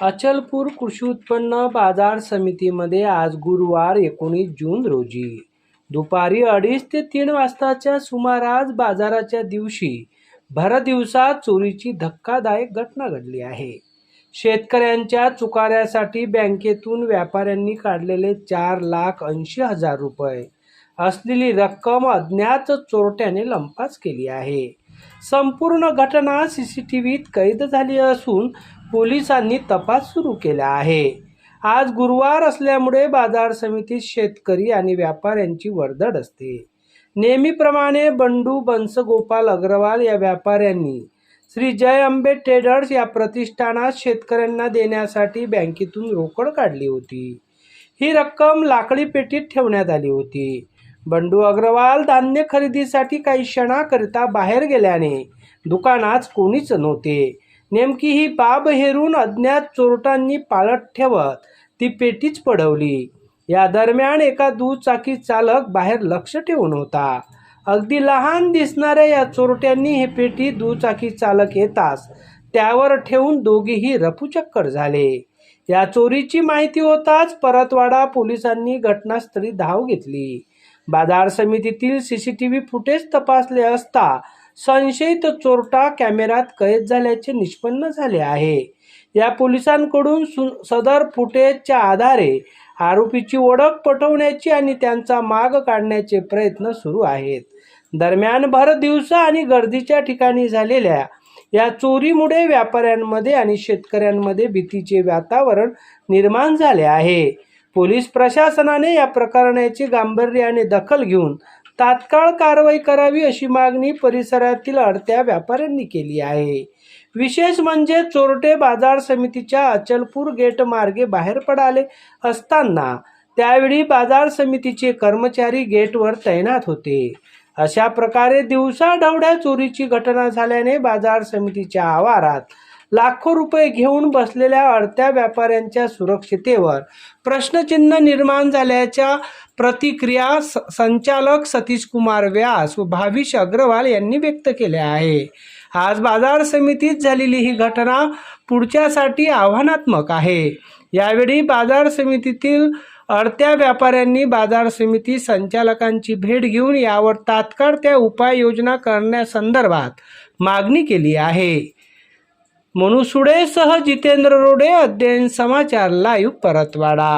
अचलपूर कृषी उत्पन्न बाजार समितीमध्ये आज गुरुवार एकोणीस जून रोजी. दुपारी अडीच ते तीन वाजताच्या सुमारास बाजाराच्या दिवशी भरदिवसात चोरीची धक्कादायक घटना घडली आहे. शेतकऱ्यांच्या चुकाऱ्यासाठी बँकेतून व्यापाऱ्यांनी काढलेले चार लाख ऐंशी हजार रुपये असलेली रक्कम अज्ञात चोरट्याने लंपास केली आहे. संपूर्ण घटना सी सी टी व्हीत कैद झाली असून पोलिसांनी तपास सुरू केला आहे. आज गुरुवार असल्यामुळे बाजार समितीत शेतकरी आणि व्यापाऱ्यांची वर्दळ असते. नेहमीप्रमाणे बंडू बंसगोपाल अग्रवाल या व्यापाऱ्यांनी श्री जय अंबे ट्रेडर्स या प्रतिष्ठानात शेतकऱ्यांना देण्यासाठी बँकेतून रोकड काढली होती. ही रक्कम लाकडी पेटीत ठेवण्यात आली होती. बंडू अग्रवाल धान्य खरेदीसाठी काही क्षणाकरिता बाहेर गेल्याने दुकानात कोणीच नव्हते. नेमकी ही बाब हेरून अज्ञात चोरटांनी पाळत ठेवत ती पेटीच पडवली. या दरम्यान एका दुचाकी चालक बाहेर लक्ष ठेवून होता. अगदी लहान दिसणाऱ्या या चोरट्यांनी ही पेटी दुचाकी चालक येताच त्यावर ठेवून दोघेही रफूचक्कर झाले. या चोरीची माहिती होताच परतवाडा पोलिसांनी घटनास्थळी धाव घेतली. बाजार समितीतील C C T V footage तपासले असता संशयित चोरटा कॅमेऱ्यात कैद झाल्याचे निष्पन्न झाले आहे. या पोलिसांकडून सु सदर फुटेजच्या आधारे आरोपीची ओळख पटवण्याची आणि त्यांचा माग काढण्याचे प्रयत्न सुरू आहेत. दरम्यान भर दिवसा आणि गर्दीच्या ठिकाणी झालेल्या या चोरीमुळे व्यापाऱ्यांमध्ये आणि शेतकऱ्यांमध्ये भीतीचे वातावरण निर्माण झाले आहे. पोलीस प्रशासनाने या प्रकरणाची गांभीर्याने दखल घेऊन तात्काळ कारवाई करावी अशी मागणी परिसरातील अडत्या व्यापाऱ्यांनी केली आहे. विशेष म्हणजे चोरटे बाजार समितीच्या अचलपूर गेट मार्गे बाहेर पडाले असताना त्यावेळी बाजार समितीचे कर्मचारी गेटवर तैनात होते. अशा प्रकारे दिवसाढवड्या चोरीची घटना झाल्याने बाजार समितीच्या आवारात लाखो रुपये घेऊन बसलेल्या अडत्या व्यापाऱ्यांच्या सुरक्षितेवर प्रश्नचिन्ह निर्माण झाल्याच्या प्रतिक्रिया स- संचालक सतीश कुमार व्यास व भाविश अग्रवाल यांनी व्यक्त केल्या आहे आज बाजार समितीत झालेली ही घटना पुढच्यासाठी आव्हानात्मक आहे. यावेळी बाजार समितीतील अडत्या व्यापाऱ्यांनी बाजार समिती संचालकांची भेट घेऊन यावर तात्काळ त्या उपाययोजना करण्यासंदर्भात मागणी केली आहे. मनु सुडेसह जितेंद्र रोडे अध्ययन समाचार लाईव्ह परतवाडा।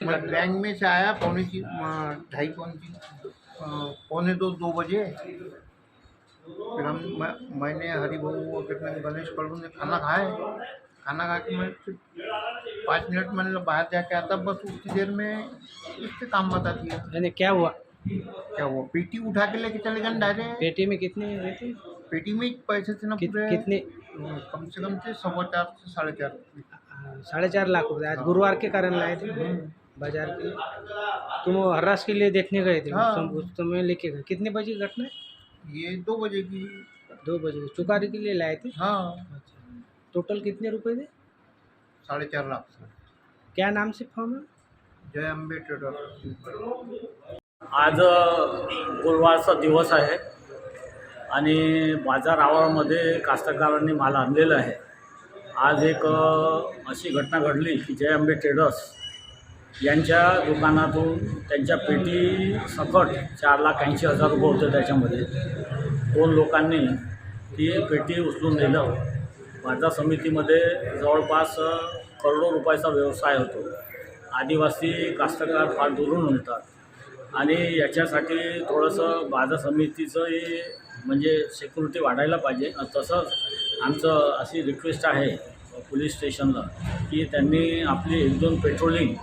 बैंक में से आया पौने की ढाई पौने की पौने दो दो बजे। फिर हम मैं, मैंने हरी बहू और कितने गणेश प्रभु ने खाना खाए खाना खा के मैं फिर पाँच मिनट मैंने बाहर जाके आता बस उतनी देर में इससे काम बता दिया। यानी क्या हुआ? क्या वो पेटी उठा के लेके चले गए डायरेक्ट? पेटी में कितने पेटी में पैसे थे ना पूरे कितने कम से कम थे सवा चार से साढ़े चार साढ़े चार लाख रुपए आज गुरुवार के कारण लाए थे. बाजार के तुम हर्रास के लिए देखने गए थे. हाँ। तुम- उस समय लेके गए. कितने बजे घटना है? ये दो बजे की दो बजे चुकारी के लिए लाए थे? हाँ. टोटल कितने रुपए थे? साढ़े चार लाख. से क्या नाम से फॉर्म है? जय अम्बे ट्रेडर आज गुरुवारचा दिवस आहे. आणि बाजार आवारामध्ये कास्तकारांनी माल आणलेला आहे. आज एक अशी घटना घडली की जय आंबे ट्रेडर्स यांच्या दुकानातून त्यांच्या पेटी सकट चार लाख ऐंशी हजार रुपये होते त्याच्यामध्ये. दोन लोकांनी ती पेटी उचलून नेलं. बाजार समितीमध्ये जवळपास करोडो रुपयाचा व्यवसाय होतो. आदिवासी कास्तकार फार दुरून म्हणतात आणि याच्यासाठी थोडंसं बाजार समितीचंही म्हणजे सिक्युरिटी वाढायला पाहिजे. तसंच आमचं अशी रिक्वेस्ट आहे पोलीस स्टेशनला की त्यांनी आपली एक दोन पेट्रोलिंग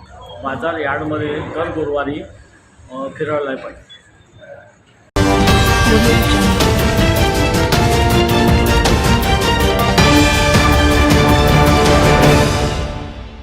बाजार यार्डमध्ये दर गुरुवारी फिरवायला पाहिजे.